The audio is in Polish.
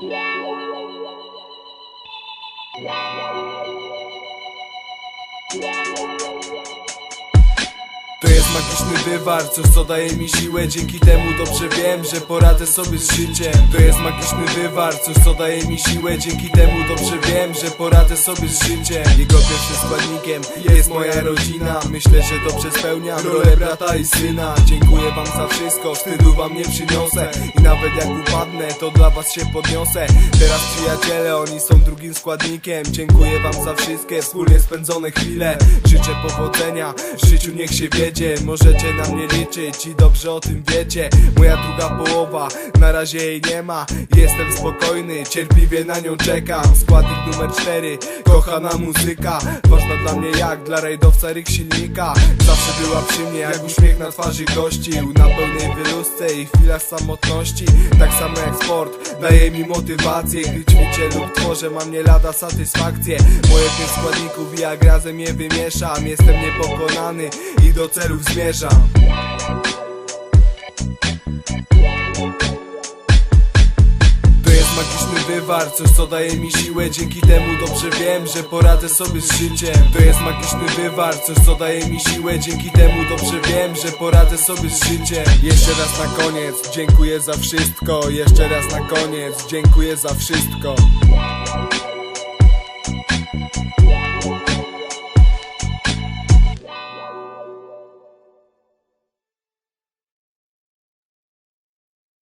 To jest magiczny wywar, coś co daje mi siłę. Dzięki temu dobrze wiem, że poradzę sobie z życiem. To jest magiczny wywar, coś co daje mi siłę. Dzięki temu dobrze wiem, że poradzę sobie z życiem. Jego pierwszym składnikiem jest moja rodzina. Myślę, że dobrze spełniam rolę brata i syna. Dziękuję wam za wszystko, wstydu wam nie przyniosę. I nawet jak upadnę, to dla was się podniosę. Teraz przyjaciele, oni są drugim składnikiem. Dziękuję wam za wszystkie wspólnie spędzone chwile. Życzę powodzenia, w życiu niech się wiedzie Możecie na mnie liczyć i dobrze o tym wiecie. Moja druga połowa, na razie jej nie ma. Jestem spokojny, cierpliwie na nią czekam. Składnik numer 4, kochana muzyka. Ważna dla mnie jak dla rajdowca ryk silnika. Zawsze była przy mnie jak uśmiech na twarzy gościł. Na pełnej wylusce i chwilach samotności. Tak samo jak sport, daje mi motywację. Gdy ćwiczę lub tworzę, mam nie lada satysfakcję. Moje pięć składników i jak razem je wymieszam. Jestem niepokonany i do celów zmierzam. To jest magiczny wywar, coś co daje mi siłę. Dzięki temu dobrze wiem, że poradzę sobie z życiem. To jest magiczny wywar, coś co daje mi siłę. Dzięki temu dobrze wiem, że poradzę sobie z życiem. Jeszcze raz na koniec, dziękuję za wszystko. Jeszcze raz na koniec, dziękuję za wszystko